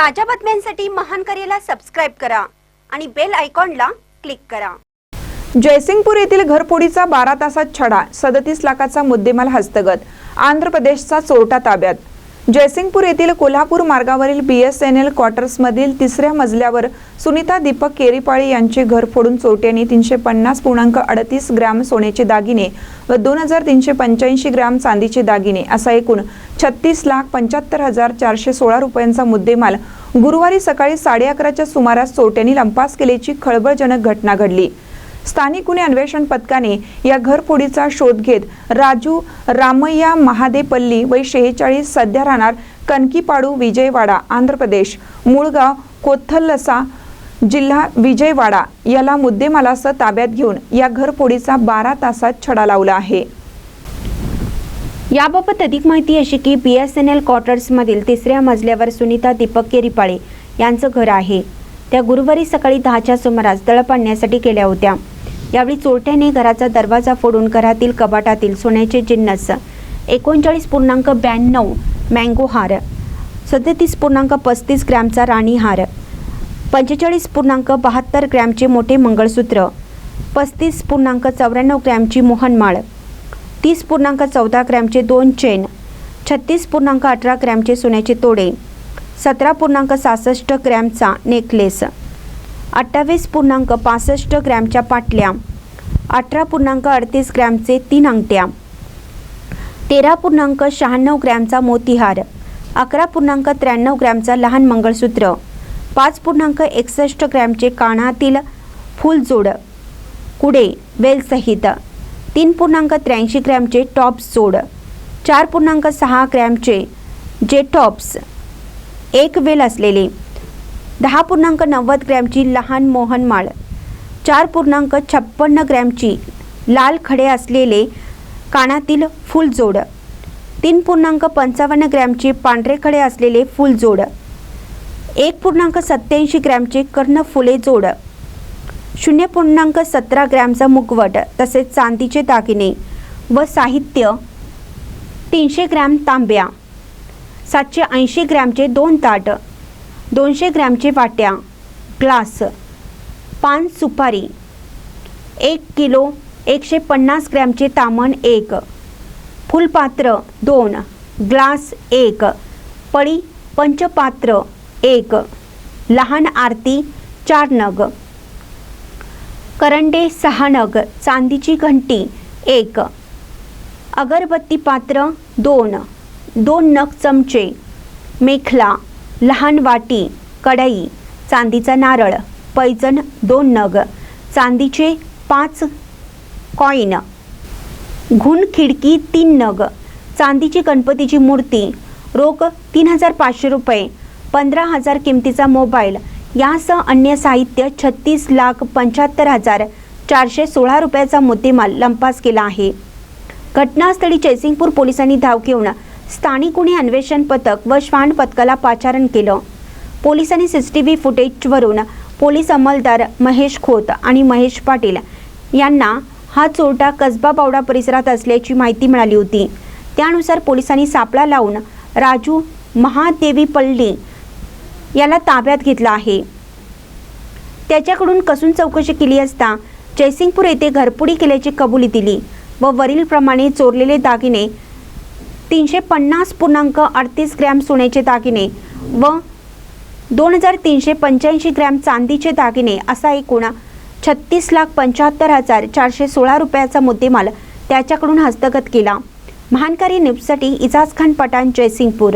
ताज्या बातम्यांसाठी महान करेला सबस्क्राईब करा आणि बेल आयकॉनला क्लिक करा. जयसिंगपूर येथील घरपोडीचा बारा तासात छडा सदतीस लाखाचा मुद्देमाल हस्तगत आंध्र प्रदेशचा चोरटा ताब्यात. जयसिंगपूर येथील कोल्हापूर मार्गावरील बी एस एन एल क्वार्टर्समधील तिसऱ्या मजल्यावर सुनीता दीपक केरीपाळे यांचे घर फोडून चोरट्यांनी तीनशे पन्नास पूर्णांक अडतीस ग्रॅम सोन्याचे दागिने व दोन हजार तीनशे पंच्याऐंशी ग्रॅम चांदीचे दागिने असा एकूण छत्तीस लाख पंच्याहत्तर हजार चारशे सोळा रुपयांचा मुद्देमाल गुरुवारी सकाळी साडे अकराच्या सुमारास चोरट्यांनी लंपास केल्याची खळबळजनक घटना घडली. स्थानिक गुन्हे अन्वेषण पथकाने या घरफोडीचा शोध घेत राजू रामय्या महादेपल्ली वय शेहेचाळीस सध्या राहणार कणकीपाडू विजयवाडा आंध्र प्रदेश. मूळगाव कोथल्लसा जिल्हा विजयवाडा. याला मुद्देमालासह ताब्यात घेऊन या घरफोडीचा बारा तासात छडा लावला आहे. याबाबत अधिक माहिती अशी की बी एस एन एल क्वार्टर्समधील तिसऱ्या मजल्यावर सुनीता दीपक केरीपाळे यांचं घर आहे. त्या गुरुवारी सकाळी दहाच्या सुमारास दळपाडण्यासाठी केल्या होत्या. यावेळी चोरट्याने घराचा दरवाजा फोडून घरातील कबाटातील सोन्याचे जिन्नस एकोणचाळीस पूर्णांक ब्याण्णव मँगो हार सदतीस पूर्णांक पस्तीस ग्रॅमचा राणी हार पंचेचाळीस पूर्णांक बहात्तर ग्रॅमचे मोठे मंगळसूत्र पस्तीस पूर्णांक चौऱ्याण्णव ग्रॅमची मोहनमाळ तीस पूर्णांक चौदा ग्रॅमचे दोन चेन छत्तीस पूर्णांक अठरा ग्रॅमचे सोन्याचे तोडे सतरा पूर्णांक सहासष्ट ग्रॅमचा नेकलेस अठ्ठावीस पूर्णांक पासष्ट ग्रॅमच्या पाटल्या. अठरा पूर्णांक अडतीस ग्रॅमचे तीन अंगठ्या. तेरा पूर्णांक शहाण्णव ग्रॅमचा मोतीहार. अकरा पूर्णांक त्र्याण्णव ग्रॅमचा लहान मंगळसूत्र. पाच पूर्णांक एकसष्ट ग्रॅमचे कानातील फुलजोड. कुडे वेलसहित. तीन पूर्णांक त्र्याऐंशी ग्रॅमचे टॉप्स जोड. चार पूर्णांक सहा ग्रॅमचे जे टॉप्स. एक वेल असलेले. दहा पूर्णांक नव्वद ग्रॅमची लहान मोहनमाळ चार पूर्णांक छप्पन्न ग्रॅमची लाल खडे असलेले कानातील फुलजोड तीन पूर्णांक पंचावन्न ग्रॅमचे पांढरे खडे असलेले फुलजोड एक पूर्णांक सत्याऐंशी ग्रॅमचे कर्णफुले जोड. शून्य पूर्णांक सतरा ग्रॅमचा मुगवट तसेच चांदीचे दागिने व साहित्य तीनशे ग्रॅम तांब्या. सातशे ऐंशी ग्रॅमचे दोन ताट दोनशे ग्रॅमचे वाट्या ग्लास पान सुपारी एक किलो एकशे पन्नास ग्रॅमचे तामण एक फुलपात्र दोन ग्लास एक पळी पंचपात्र एक लहान आरती चार नग करंडे सहा नग चांदीची घंटी एक अगरबत्ती पात्र दोन दोन नग चमचे मेखला लहान वाटी कढई चांदीचा नारळ पैजण दोन नग चांदीचे पाच कॉईन घुण खिडकी तीन नग चांदीची गणपतीची मूर्ती रोख तीन हजार पाचशे रुपये पंधरा हजार किमतीचा मोबाईल यासह अन्य साहित्य छत्तीस लाख पंच्याहत्तर हजार चारशे सोळा रुपयाचा मुद्देमाल लंपास केला आहे. घटनास्थळी जयसिंगपूर पोलिसांनी धाव घेऊन स्थानिक गुन्हे अन्वेषण पथक व श्वान पथकाला पाचारण केलं. पोलिसांनी सी टी व्ही फुटेजवरून पोलीस अंमलदार महेश खोत आणि महेश पाटील यांना हा चोरटा कसबा बावडा परिसरात असल्याची माहिती मिळाली होती. त्यानुसार पोलिसांनी सापळा लावून राजू महादेवी पल्ली याला ताब्यात घेतला आहे. त्याच्याकडून कसून चौकशी केली असता जयसिंगपूर येथे घरपुडी केल्याची कबुली दिली व वरीलप्रमाणे चोरलेले दागिने तीनशे पन्नास पूर्णांक अडतीस ग्रॅम सोन्याचे दागिने व दोन हजार तीनशे पंच्याऐंशी ग्रॅम चांदीचे दागिने असा एकूण छत्तीस लाख पंच्याहत्तर हजार चारशे सोळा रुपयाचा मुद्देमाल त्याच्याकडून हस्तगत केला. महानकारी न्यूजसाठी इजाज खान पठाण जयसिंगपूर.